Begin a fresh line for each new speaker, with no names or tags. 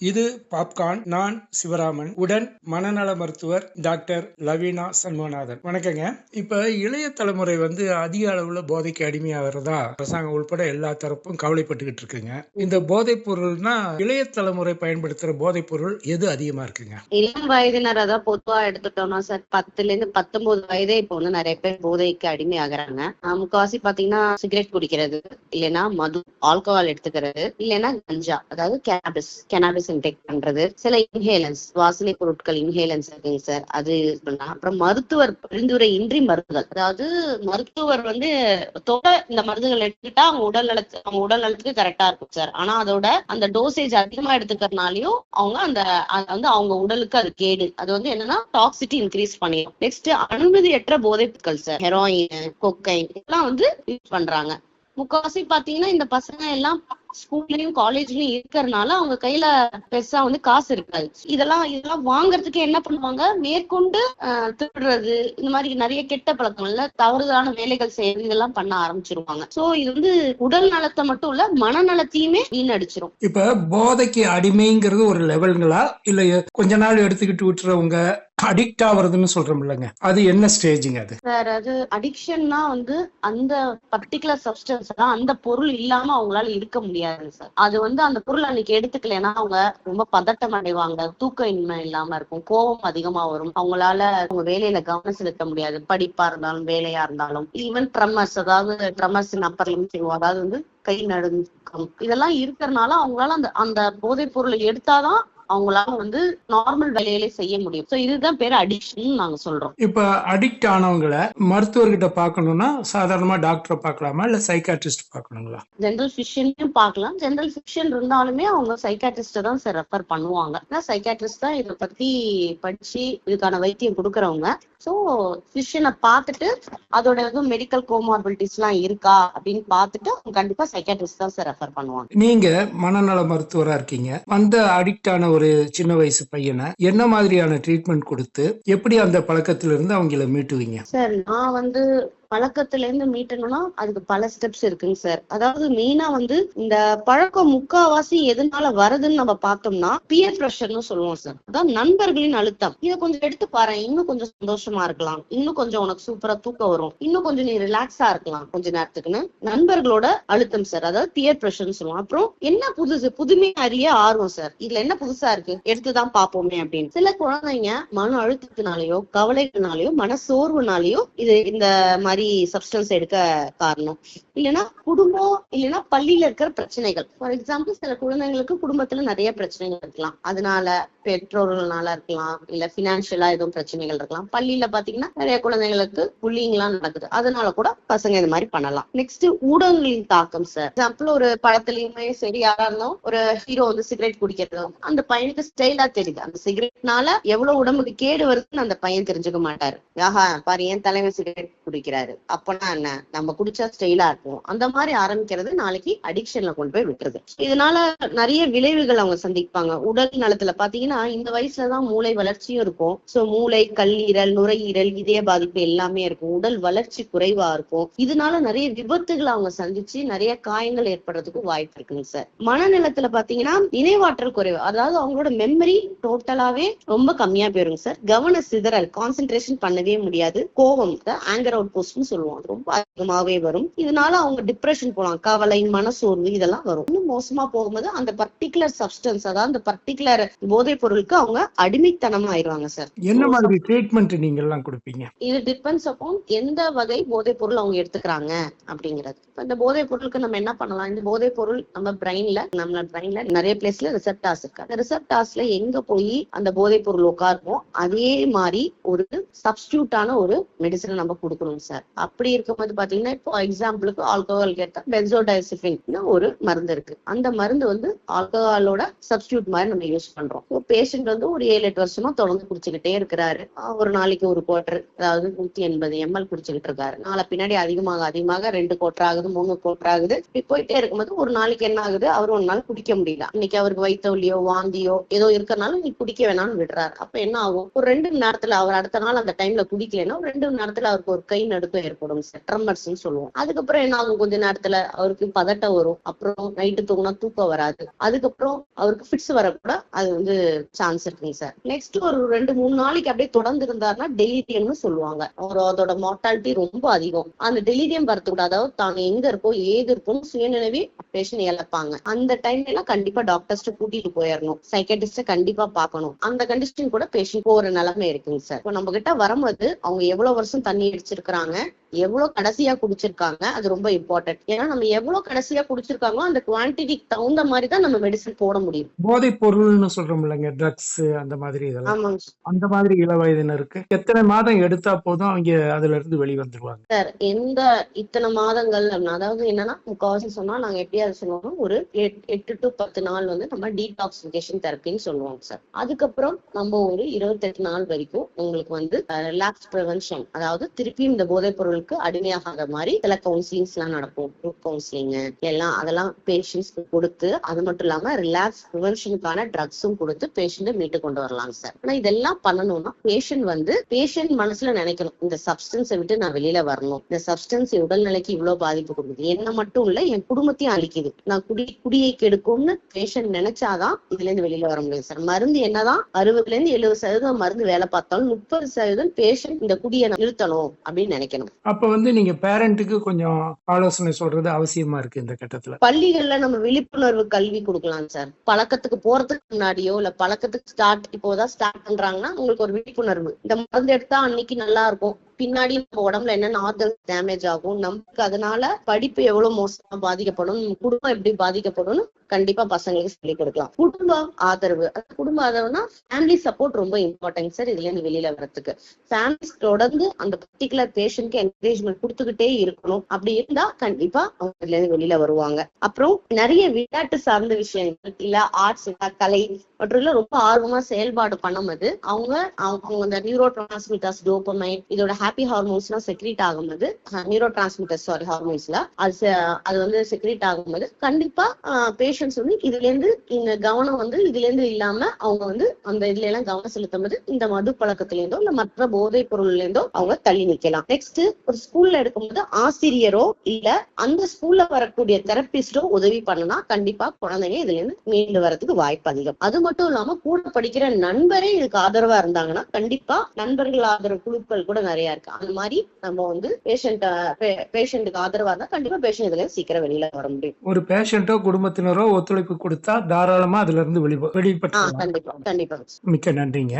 இது பாப்கார்ன் நான் சிவராமன். உடன் மனநல மருத்துவர் டாக்டர் லவீனா சண்முகநாதன். வணக்கங்க. இப்ப இளைய தலைமுறை வந்து அதிக அளவுல போதைக்கு அடிமையாகிறதா அரசாங்கம் உள்பட எல்லா தரப்பும் கவலைப்பட்டுக்கிட்டு இருக்குங்க. இந்த போதைப் பொருள்னா இளைய தலைமுறை பயன்படுத்துற போதைப் பொருள் எது அதிகமா இருக்குங்க?
இளம் வயதினர் அதான் பொதுவா எடுத்துட்டோம்னா சார் பத்துல இருந்து பத்தொன்பது வயதே இப்போ வந்து நிறைய பேர் போதைக்கு அடிமையாகிறாங்க. ஆகுறாங்க முக்காவாசி பாத்தீங்கன்னா சிகரெட் குடிக்கிறது இல்லைன்னா மது ஆல்கஹால் எடுத்துக்கிறது இல்லைன்னா கஞ்சா அதாவது கேனபிஸ் கேனபிஸ் இன்டேக் பண்றது. சில இன்ஹேலன்ஸ் வாசனை பொருட்கள் இன்ஹேலன்ஸ் இருக்குங்க சார் அது பண்ணலாம். அப்புறம் மருத்துவர் பரிந்துரை இன்றி மருந்துகள். அதாவது மருத்துவர் வந்து தோட இந்த மருந்துகள் எடுத்துக்கிட்டா அவங்க உடல் நலத்து அவங்க உடல் நலத்துக்கு கரெக்டா இருக்கும் சார் ஆனா அதோட அந்த டோசேஜ் அதிகமா எடுத்துக்கிறதுனாலயும் அவங்க அந்த வந்து அவங்க உடலுக்கு அது கேடு. அது வந்து என்னன்னா டாக்ஸிட்டி இன்க்ரீஸ் பண்ணிடும் நெக்ஸ்ட் அனுமதியற்ற போதைப்புகள் சார் ஹெரோயின் கொக்கைன் இதெல்லாம் வந்து யூஸ் பண்றாங்க. முக்காவாசி பாத்தீங்கன்னா இந்த பசங்க எல்லாம் ஸ்கூல்லயும் காலேஜ்லயும் இருக்கிறனால அவங்க கையில பெருசா வந்து காசு இருக்காது. இதெல்லாம் இதெல்லாம் வாங்குறதுக்கு என்ன பண்ணுவாங்க? மேற்கொண்டு ஆஹ், திருடுறது இந்த மாதிரி நிறைய கெட்ட பழக்கங்கள்ல தவறுதலான வேலைகள் செய்யறது இதெல்லாம் பண்ண ஆரம்பிச்சிருவாங்க. சோ இது வந்து உடல் நலத்தை மட்டும் இல்ல மனநலத்தையுமே வீணடிச்சிரும்.
இப்ப போதைக்கு அடிமைங்கிறது ஒரு லெவலுங்களா இல்ல கொஞ்ச நாள் எடுத்துக்கிட்டு விட்டுறவங்க அடிக்ட் ஆகுறதுன்னு சொல்றோம் இல்லைங்க அது என்ன ஸ்டேஜுங்க அது?
சார் அது அடிக்ஷன்னா வந்து அந்த பர்டிகுலர் சப்ஸ்டன்ஸ் தான் அந்த பொருள் இல்லாம அவங்களால இருக்க முடியாது சார் அது வந்து அந்த பொருள் அன்னைக்கு எடுத்துக்கலைன்னா அவங்க ரொம்ப பதட்டம் அடைவாங்க. தூக்க இன்மை இல்லாம இருக்கும் கோபம் அதிகமா வரும். அவங்களால அவங்க வேலையில கவனம் செலுத்த முடியாது. படிப்பா இருந்தாலும் வேலையா இருந்தாலும் ஈவன் ட்ரமஸ் அதாவது ட்ரமஸ் அப்பர் சொல்லுவோம் அதாவது வந்து கை நடுக்கம் இதெல்லாம் இருக்கிறதுனால அவங்களால அந்த அந்த போதைப் பொருளை எடுத்தாதான் அவங்களால வந்து நார்மல் வேலையிலே செய்ய முடியும். சோ இதுதான் பேர் அடிக்ஷன் நாங்க சொல்றோம்.
இப்ப அடிக்ட் ஆனவங்களை மருத்துவர்கிட்ட பார்க்கணும்னா சாதாரணமா டாக்டரை பார்க்கலாமா? இல்ல சைக்காட்ரிஸ்ட் பார்க்கணுங்களா?
ஜெனரல் ஃபிஷியனையும் பார்க்கலாம். ஜெனரல் ஃபிஷியன் இருந்தாலுமே அவங்க சைக்காட்ரிஸ்ட தான் சார் ரெஃபர் பண்ணுவாங்க. ஏன்னா சைக்காட்ரிஸ்ட் தான் இதை பத்தி படிச்சு இதுக்கான வைத்தியம் கொடுக்கறவங்க. ஸோ ஃபிஷியனை பார்த்துட்டு அதோட எதுவும் மெடிக்கல் கோமார்பிலிட்டிஸ் எல்லாம் இருக்கா அப்படின்னு பார்த்துட்டு அவங்க கண்டிப்பா சைக்காட்ரிஸ்ட் தான் சார் ரெஃபர் பண்ணுவாங்க.
நீங்க மனநல மருத்துவரா இருக்கீங்க. அந்த அடிக்ட் ஆன ஒரு சின்ன வயசு பையனை என்ன மாதிரியான ட்ரீட்மெண்ட் கொடுத்து எப்படி அந்த பழக்கத்திலிருந்து அவங்கள மீட்டுவீங்க?
சார் நான் வந்து பழக்கத்துல இருந்து மீட்டணும்னா அதுக்கு பல ஸ்டெப்ஸ் இருக்குங்க சார் அதாவது மெயினா வந்து இந்த பழக்கம் முக்காவாசி எதனால வருதுன்னு நம்ம பார்த்தோம்னா பியர் ப்ரெஷர்னு சொல்லுவோம் சார் அதான் நண்பர்களின் அழுத்தம். இதை கொஞ்சம் எடுத்து பாரு இன்னும் கொஞ்சம் சந்தோஷமா இருக்கலாம். இன்னும் கொஞ்சம் உனக்கு சூப்பரா தூக்கம் வரும். இன்னும் கொஞ்சம் நீ ரிலாக்ஸா இருக்கலாம் கொஞ்ச நேரத்துக்குன்னு. நண்பர்களோட அழுத்தம் சார் அதாவது பியர் ப்ரெஷர்னு சொல்லுவோம். அப்புறம் என்ன புதுசு? புதுமை அறிய ஆர்வம் சார் இதுல என்ன புதுசா இருக்கு? எடுத்துதான் பாப்போமே அப்படின்னு. சில குழந்தைங்க மன அழுத்தத்தினாலயோ கவலைகள்னாலயோ மன சோர்வுனாலயோ இது இந்த மாதிரி சப்ஸ்டன்ஸ் எடுக்க காரணம். இல்லைன்னா குடும்பம் இல்லைன்னா பள்ளியில இருக்கிற பிரச்சனைகள். ஃபார் எக்ஸாம்பிள் சில குழந்தைங்களுக்கு குடும்பத்துல நிறைய பிரச்சனைகள் இருக்கலாம். அதனால பெற்றோர்கள்னால இருக்கலாம் இல்ல பினான்சியலா எதுவும் பிரச்சனைகள் இருக்கலாம். பள்ளியில பாத்தீங்கன்னா நிறைய குழந்தைங்களுக்கு புள்ளிங் எல்லாம் நடக்குது. அதனால கூட பசங்க இந்த மாதிரி பண்ணலாம். நெக்ஸ்ட் ஊடகங்களின் தாக்கம் சார் எக்ஸாம்பிள் ஒரு படத்துலயுமே சரி யாரா இருந்தாலும் ஒரு ஹீரோ வந்து சிகரெட் குடிக்கிறது. அந்த பையனுக்கு ஸ்டைலா தெரியுது. அந்த சிகரெட்னால எவ்வளவு உடம்புக்கு கேடு வருதுன்னு அந்த பையன் தெரிஞ்சுக்க மாட்டாரு. ஆஹா பாரு என் தலைவன் சிகரெட் குடிக்கிறாரு. அப்பனா என்ன? நம்ம குடிச்சா ஸ்டைலா இருக்கும். அந்த மாதிரி ஆரம்பிக்கிறது நாளைக்கு அடிக்ஷன்ல கொண்டு போய் விட்டுருது. இதனால நிறைய விளைவுகள் அவங்க சந்திப்பாங்க. உடல் நலத்துல பாத்தீங்கன்னா இந்த வயசுலதான் மூளை வளர்ச்சியும் இருக்கும். சோ மூளை கல்லீரல் நுரையீரல் இதய பாதிப்பு எல்லாமே இருக்கும். உடல் வளர்ச்சி குறைவா இருக்கும். இதனால நிறைய விபத்துகளை அவங்க சந்திச்சு நிறைய காயங்கள் ஏற்படுறதுக்கு வாய்ப்பு இருக்குங்க சார். மனநலத்துல பாத்தீங்கன்னா நினைவாற்றல் குறைவு. அதாவது அவங்களோட மெமரி டோட்டலாவே ரொம்ப கம்மியா போயிருங்க சார். கவன சிதறல் கான்சென்ட்ரேஷன் பண்ணவே முடியாது. கோபம் ஆங்கர் அவுட் போஸ்ட் போஸ்ட்னு சொல்லுவோம் அது ரொம்ப அதிகமாவே வரும். இதனால அவங்க டிப்ரெஷன் போலாம். கவலை மனசோர்வு இதெல்லாம் வரும். இன்னும் மோசமா போகும்போது அந்த பர்டிகுலர் சப்ஸ்டன்ஸ் அதாவது அந்த பர்டிகுலர் போதைப் பொருளுக்கு அவங்க அடிமைத்தனம் ஆயிடுவாங்க சார்
என்ன மாதிரி ட்ரீட்மெண்ட் நீங்க எல்லாம் கொடுப்பீங்க?
இது டிபெண்ட்ஸ் அப்பான் எந்த வகை போதைப் பொருள் அவங்க எடுத்துக்கிறாங்க அப்படிங்கிறது. இப்ப இந்த போதைப் பொருளுக்கு நம்ம என்ன பண்ணலாம்? இந்த போதைப் பொருள் நம்ம பிரெயின்ல நம்ம பிரெயின்ல நிறைய பிளேஸ்ல ரிசப்டாஸ் இருக்கு. அந்த ரிசப்டாஸ்ல எங்க போய் அந்த போதைப் பொருள் உட்காருமோ அதே மாதிரி ஒரு சப்ஸ்டியூட்டான ஒரு மெடிசனை நம்ம கொடுக்கணும் சார் அப்படி இருக்கும்போது பாத்தீங்கன்னா இப்போ எக்ஸாம்பிளுக்கு ஆல்கஹால் கேட்டா பென்சோடைசிபின் ஒரு மருந்து இருக்கு. அந்த மருந்து வந்து ஆல்கஹாலோட சப்ஸ்டியூட் மாதிரி நம்ம யூஸ் பண்றோம். பேஷண்ட் வந்து ஒரு ஏழு எட்டு வருஷமா தொடர்ந்து குடிச்சுக்கிட்டே இருக்கிறாரு. ஒரு நாளைக்கு ஒரு குவார்டர் அதாவது நூத்தி எண்பது எம்எல் குடிச்சுக்கிட்டு இருக்காரு. நாளை பின்னாடி அதிகமாக அதிகமாக ரெண்டு கோட்டர் ஆகுது மூணு கோட்டர் ஆகுது. இப்படி போயிட்டே இருக்கும்போது ஒரு நாளைக்கு என்ன ஆகுது? அவர் ஒரு நாள் குடிக்க முடியல. இன்னைக்கு அவருக்கு வயிற்றுலியோ வாந்தியோ ஏதோ இருக்கறனால நீ குடிக்க வேணாம்னு விடுறாரு. அப்ப என்ன ஆகும்? ஒரு ரெண்டு நேரத்துல அவர் அடுத்த நாள் அந்த டைம்ல குடிக்கலைன்னா ஒரு ரெண்டு நேரத்துல அவருக்கு ஒரு கை நடுக்கம் ஏற்படும். சார் ட்ரம்மர்ஸ்னு சொல்லுவோம். அதுக்கப்புறம் என்ன ஆகும்? கொஞ்ச நேரத்துல அவருக்கு பதட்டம் வரும். அப்புறம் நைட்டு தூங்கினா தூக்கம் வராது. அதுக்கப்புறம் அவருக்கு ஃபிட்ஸ் வரக்கூட அது வந்து சான்ஸ் இருக்குங்க சார் நெக்ஸ்ட் ஒரு ரெண்டு மூணு நாளைக்கு அப்படியே தொடர்ந்து இருந்தாருன்னா டெலிரியம்னு சொல்லுவாங்க. அவர் அதோட மார்டாலிட்டி ரொம்ப அதிகம். அந்த டெலிரியம் வரத்துக்கூட அதாவது தாங்க எங்க இருக்கோ ஏது இருக்கோம்னு சுயநினைவே பேஷண்ட் இழப்பாங்க. அந்த டைம்ல எல்லாம் கண்டிப்பா டாக்டர்ஸ்ட கூட்டிட்டு போயிடணும் சைக்கட்டிஸ்ட கண்டிப்பா பார்க்கணும். அந்த கண்டிஷன் கூட பேஷண்ட் போற நிலைமை இருக்குங்க சார் இப்போ நம்ம கிட்ட வரும்போது அவங்க எவ்வளவு வருஷம் தண்ணி அடிச்சிருக்கிறாங்க? எவ்வளவு கடைசியா குடிச்சிருக்காங்க அது ரொம்ப இம்பார்ட்டன்ட் ஏன்னா நம்ம எவ்வளவு கடைசியா குடிச்சிருக்காங்களோ அந்த குவான்டிட்டிக்கு தகுந்த மாதிரி தான் நம்ம மெடிசன் போட முடியும்.
போதைப் பொருள்னு சொல்றோம் இல்லைங்க ட்ரக்ஸ் அந்த மாதிரி இதெல்லாம். அந்த மாதிரி இள வயதினருக்கு எத்தனை மாதம் எடுத்தா போதும் அவங்க அதுல இருந்து வெளி வந்துருவாங்க
சார் எந்த இத்தனை மாதங்கள் அதாவது என்னன்னா முக்காவாசி சொன்னா நாங்க எப்படி அதை சொல்லுவோம் ஒரு எட்- எட்டு டு பத்து நாள் வந்து நம்ம டீடாக்சிபிகேஷன் தெரப்பின்னு சொல்லுவோம் சார் அதுக்கப்புறம் நம்ம ஒரு இருபத்தெட்டு நாள் வரைக்கும் உங்களுக்கு வந்து ரிலாக்ஸ் ப்ரிவென்ஷன் அதாவது திருப்பி இந்த போதைப் அவங்களுக்கு அடிமையாகாத மாதிரி சில கவுன்சிலிங்ஸ் எல்லாம் நடக்கும். குரூப் கவுன்சிலிங் எல்லாம் அதெல்லாம் பேஷண்ட்ஸ்க்கு கொடுத்து அது மட்டும் இல்லாம ரிலாக்ஸ் ப்ரிவென்ஷனுக்கான ட்ரக்ஸும் கொடுத்து பேஷண்ட்டை மீட்டு கொண்டு வரலாம் சார் ஆனா இதெல்லாம் பண்ணணும்னா பேஷண்ட் வந்து பேஷண்ட் மனசுல நினைக்கணும். இந்த சப்ஸ்டன்ஸை விட்டு நான் வெளியில வரணும். இந்த சப்ஸ்டன்ஸ் உடல்நிலைக்கு இவ்வளவு பாதிப்பு கொடுக்குது. என்ன மட்டும் இல்ல என் குடும்பத்தையும் அழிக்குது. நான் குடி குடியை கெடுக்கும்னு பேஷண்ட் நினைச்சாதான் இதுல இருந்து வெளியில வர முடியும் சார் மருந்து என்னதான் அறுபதுல இருந்து எழுபது சதவீதம் மருந்து வேலை பார்த்தாலும் முப்பது சதவீதம் பேஷண்ட் இந்த குடியை நிறுத்தணும் அப்படின்னு நினைக்கணும்.
அப்ப வந்து நீங்க பேரண்ட்டுக்கு கொஞ்சம் ஆலோசனை சொல்றது அவசியமா இருக்கு இந்த கட்டத்துல?
பள்ளிகள்ல நம்ம விழிப்புணர்வு கல்வி கொடுக்கலாம் சார். பழக்கத்துக்கு போறதுக்கு முன்னாடியோ இல்ல பழக்கத்துக்கு ஸ்டார்ட் இப்போதான் ஸ்டார்ட் பண்றாங்கன்னா உங்களுக்கு ஒரு விழிப்புணர்வு. இந்த மருந்து எடுத்தா அன்னைக்கு நல்லா இருக்கும். பின்னாடி நம்ம உடம்புல என்னென்ன ஆர்கன்ஸ் டேமேஜ் ஆகும் நமக்கு அதனால படிப்பு எவ்வளவு மோசமா பாதிக்கப்படும் நம்ம குடும்பம் எப்படி பாதிக்கப்படும் கண்டிப்பா பசங்களுக்கு சொல்லிக் கொடுக்கலாம். குடும்ப ஆதரவு குடும்ப ஆதரவுனா ஃபேமிலி சப்போர்ட் ரொம்ப இம்பார்ட்டன்ட் சார் இதுல இருந்து வெளியில வரதுக்கு ஃபேமிலிஸ் தொடர்ந்து அந்த பர்டிகுலர் பேஷண்ட்க்கு என்கரேஜ்மெண்ட் கொடுத்துக்கிட்டே இருக்கணும். அப்படி இருந்தா கண்டிப்பா அவங்க இதுல இருந்து வெளியில வருவாங்க. அப்புறம் நிறைய விளையாட்டு சார்ந்த விஷயங்கள் இல்ல ஆர்ட்ஸ் கலை மற்றும் ரொம்ப ஆர்வமா செயல்பாடு பண்ணும்போது அவங்க அவங்க அவங்க அந்த நியூரோ டிரான்ஸ்மிட்டர்ஸ் டோபமைன் இதோட ஹாப்பி ஹார்மோன்ஸ் எல்லாம் செக்ரீட் ஆகும்போது நியூரோ டிரான்ஸ்மிட்டர் சாரி ஹார்மோன்ஸ்ல அது அது வந்து செக்ரீட் ஆகும்போது கண்டிப்பா பேஷண்ட்ஸ் வந்து இதுல இருந்து இந்த கவனம் வந்து இதுல இருந்து இல்லாம அவங்க வந்து அந்த இதுல எல்லாம் கவனம் செலுத்தும் போது இந்த மது பழக்கத்துல இருந்தோ இல்ல மற்ற போதைப் பொருள்ல இருந்தோ அவங்க தள்ளி நிக்கலாம். நெக்ஸ்ட் ஒரு ஸ்கூல்ல எடுக்கும்போது ஆசிரியரோ இல்ல அந்த ஸ்கூல்ல வரக்கூடிய தெரபிஸ்டோ உதவி பண்ணுனா கண்டிப்பா குழந்தைங்க இதுல இருந்து மீண்டு வரதுக்கு வாய்ப்பு அதிகம். அது மட்டும் இல்லாம கூட படிக்கிற நண்பரே இதுக்கு ஆதரவா இருந்தாங்கன்னா கண்டிப்பா நண்பர்கள் ஆதரவு குழுக்கள் கூட நிறைய இருக்கு அந்த மாதிரி நம்ம வந்து பேஷண்ட் பேஷண்ட்டுக்கு ஆதரவா இருந்தா கண்டிப்பா பேஷண்ட் இதுல சீக்கிரம் வெளியில வர முடியும்.
ஒரு பேஷண்டோ குடும்பத்தினரோ ஒத்துழைப்பு கொடுத்தா தாராளமா அதுல இருந்து வெளிப்பட்டு
கண்டிப்பா கண்டிப்பா.
மிக்க நன்றிங்க.